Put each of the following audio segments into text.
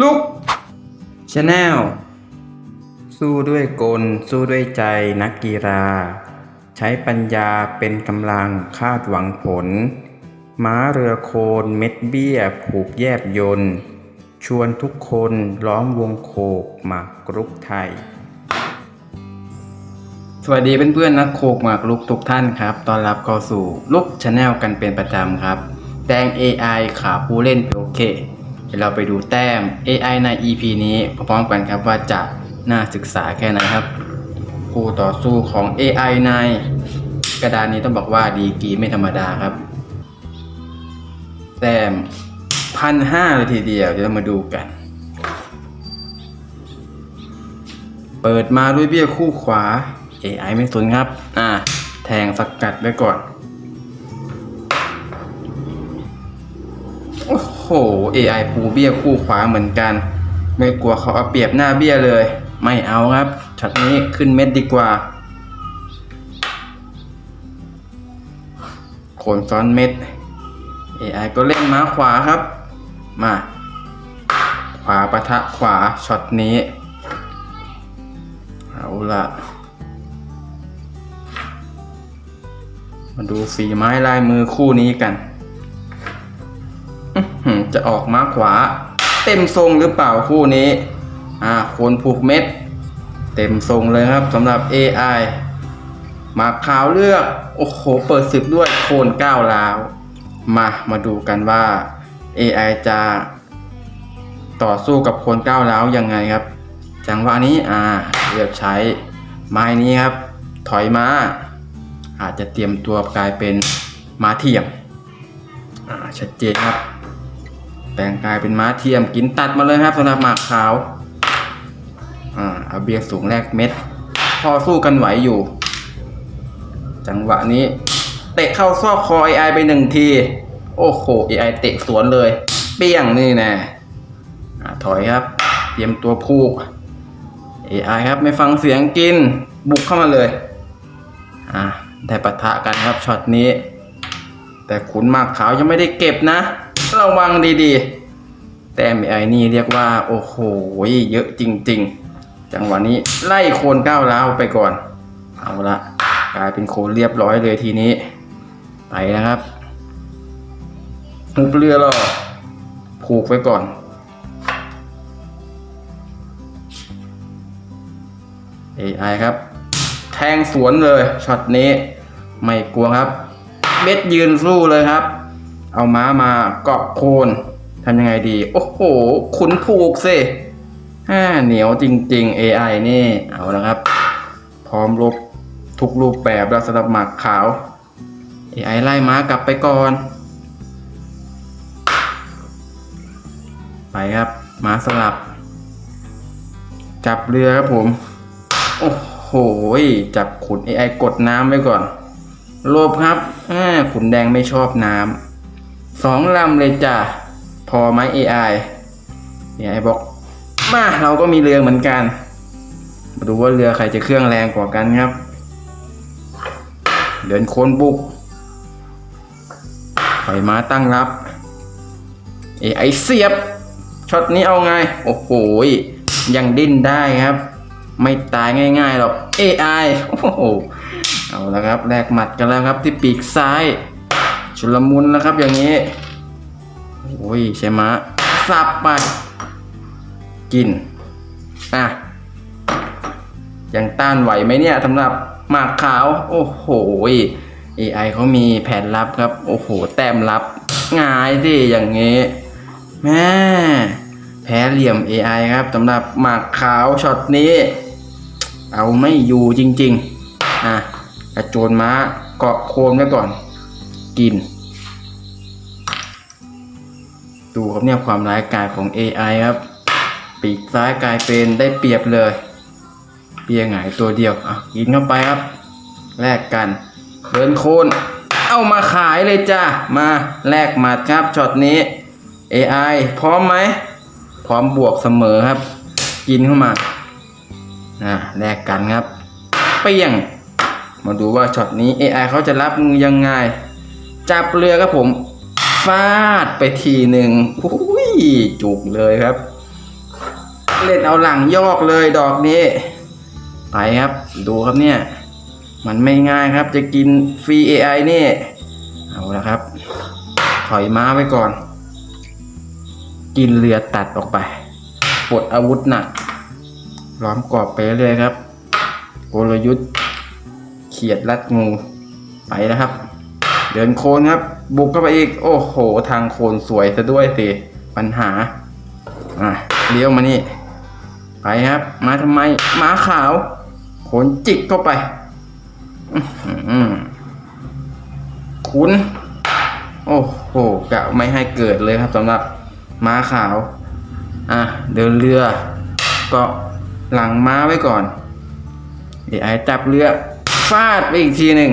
ลุกชาแนลสู้ด้วยกล สู้ด้วยใจนักกีฬา ใช้ปัญญาเป็นกำลังคาดหวังผล ม้าเรือโคนเม็ดเบี้ย ผูกแยบยนต์ชวนทุกคนล้อมวงโคกหมากรุกไทย สวัสดีเพื่อนๆนักโคกหมากลุกทุกท่านครับ ตอนรับเข้าสู่ลุกชาแนลกันเป็นประจำครับแต้ม AI ขาผู้เล่นโอเค เดี๋ยวเราไปดูแต้ม AI ใน EP นี้พร้อมๆกันครับว่าจะน่าศึกษาแค่ไหนครับคู่ต่อสู้ของ AI ในกระดานนี้ต้องบอกว่าดีกรีไม่ธรรมดาครับ แต้มพันห้าเลยทีเดียว เดี๋ยวเรามาดูกัน เปิดมาด้วยเบี้ยคู่ขวา AI ไม่สนครับ อ่า แทงสกัดไว้ก่อน โอ้โห AI ปูเบี้ยคู่ขวาเหมือนกัน ไม่กลัวเขาเอาเปรียบหน้าเบี้ยเลย ไม่เอาครับช็อตนี้ขึ้นเม็ดดีกว่า โคนซ้อนเม็ด AI ก็เล่นม้าขวาครับ มา ขวาปะทะขวาช็อตนี้ เอาละมาดูฝีไม้ลายมือคู่นี้กัน จะออกมาขวา เต็มทรงหรือเปล่าคู่นี้อ่าโคนผูกเม็ด เต็มทรงเลยครับสำหรับ AI มาขาวเลือก โอ้โห เปิดศึกด้วยโคนก้าวร้าว มามาดูกันว่า AI จะต่อสู้กับโคนก้าวร้าวยังไงครับ จังหวะนี้อ่าเลือกใช้ไม้นี้ครับ ถอยมาอาจจะเตรียมตัวกลายเป็นม้าเทียมอ่าชัดเจนครับ แต่งกายเป็นม้าเทียมกินตัดมาเลยครับสำหรับหมากขาวอ่าเอาเบียร์สูงแลกเม็ด พอสู้กันไหวอยู่ จังหวะนี้ เตะเข้าซอกคอ AI ไปหนึ่งที โอ้โห AI เตะสวนเลย เปี้ยงนี่แน่อ่ถอยครับ เตรียมตัวพูก AI ครับไม่ฟังเสียงกิน บุกเข้ามาเลย อ่าได้ปะทะกันครับช็อตนี้ แต่ขุนหมากขาวยังไม่ได้เก็บนะ ระวังดีๆ แต่ AI นี่เรียกว่า โอ้โห เยอะจริง ๆ จังหวะนี้ไล่โคนก้าวร้าวไปก่อน เอาละกลายเป็นโคนเรียบร้อยเลยทีนี้ ไปนะครับหุบเรือรอผูกไว้ก่อน AI ครับ แทงสวนเลยช็อตนี้ ไม่กลัวครับ เม็ดยืนสู้เลยครับ เอาม้ามาเกาะโคนำยังไงดี โอ้โห ขุนผูกสิฮ่าเหนียวจริง ๆ AI นี่ เอาละครับ พร้อมรบทุกรูปแบบแล้วสำหรับหมากขาว AI ไล่ม้ากลับไปก่อน ไปครับม้าสลับ จับเรือครับผม โอ้โห จับขุน AI กดน้ำไว้ก่อนโลบครับอ่าขุนแดงไม่ชอบน้ำสองลำเลยจ้ะ พอไหม AI AI บอกมาเราก็มีเรือเหมือนกัน มาดูว่าเรือใครจะเครื่องแรงกว่ากันครับ เดินโคนบุกถอยมาตั้งรับ AI เสียบช็อตนี้เอาไง โอ้โหยังดิ้นได้ครับ ไม่ตายง่ายๆหรอก AI โอ้โหเอาแล้วครับแลกหมัดกันแล้วครับที่ปีกซ้าย ชุลมุนนะครับอย่างนี้ โอ้ยใช่ไหมะสับไป กิน อะ ยังต้านไหวไหมเนี่ยสำหรับหมากขาว โอ้โห AI เขามีแผนลับครับ โอ้โห แต้มลับง่ายสิอย่างนี้ แม่แพ้เหลี่ยม AI ครับสำหรับหมากขาวช็อตนี้ เอาไม่อยู่จริง ๆ อะกระโจนม้าเกาะโคนไว้ก่อน กิน ดูครับเนี่ยความร้ายกาจของ AI ครับ ปีกซ้ายกลายเป็นได้เปรียบเลย เปียหงายตัวเดียวอะกินเข้าไปครับ แลกกันเดินโคนเอามาขายเลยจ้ามาแลกหมัดครับช็อตนี้ AI พร้อมไหม พร้อมบวกเสมอครับ กินเข้ามาอะแลกกันครับเปี้ยง มาดูว่าช็อตนี้ AI เขาจะรับมือยังไง จับเรือครับผมาดไปทีหนึ่งอุ้ยจุกเลยครับ เล่นเอาหลังยอกเลยดอกนี้ไปครับ ดูครับเนี่ย มันไม่ง่ายครับ จะกินฟรี AI นี่ เอาละครับ ถอยม้าไว้ก่อน กินเรือตัดออกไปปลดอาวุธหนัก ล้อมกรอบไปเรื่อยครับกลยุทธ์เขียดรัดงู ไปแล้วครับ ดินโคนครับ บุกเข้าไปอีก โอ้โห ทางโคนสวยซะด้วยสิ ปัญหา อะเลี้ยวมานี่ ไปครับ มาทำไมม้าขาวโขนจิกเข้าไปคุณโอ้โหกะไม่ให้เกิดเลยครับสำหรับม้าขาว อะ เดินเรือก็หลังม้าไว้ก่อนเดี๋ยวไอ้จับเรือฟาดไปอีกทีหนึ่ง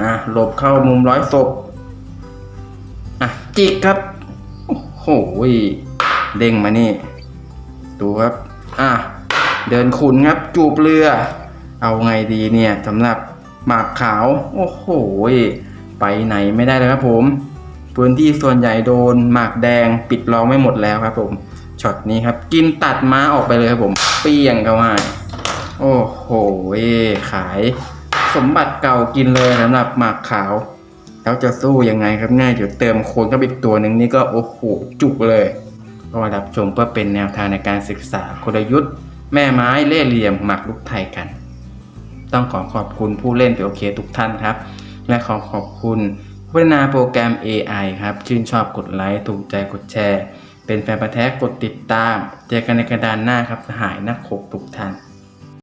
อะหลบเข้ามุมร้อยศพอะจิกครับ โอ้โหเด้งมานี่ ดูครับ อะเดินขุนครับจูบเรือ เอาไงดีเนี่ยสำหรับหมากขาว โอ้โหไปไหนไม่ได้เลยครับผม พื้นที่ส่วนใหญ่โดนหมากแดงปิดล้อมไม่หมดแล้วครับผมช็อตนี้ครับ กินตัดม้าออกไปเลยครับผม เปี้ยงเข้ามาโอ้โหขาย สมบัติเก่ากินเลยสำหรับหมากขาวแล้วจะสู้ยังไงครับง่ายเดี๋ยวเติมโคนเข้าไปอีกตัวหนึ่งนี่ก็โอ้โหจุกเลยก็รับชมเพื่อเป็นแนวทางในการศึกษากลยุทธ์ แม่ไม้เล่เหลี่ยมหมากลุกไทยกัน ต้องขอขอบคุณผู้เล่นเปียวเคทุกท่านครับ และขอขอบคุณพัฒนาโปรแกรม AI ครับ ชื่นชอบกดไลค์ถูกใจกดแชร์ เป็นแฟนประแท้กดติดตาม เจอกันในกระดานหน้าครับสหายนักขบทุกท่าน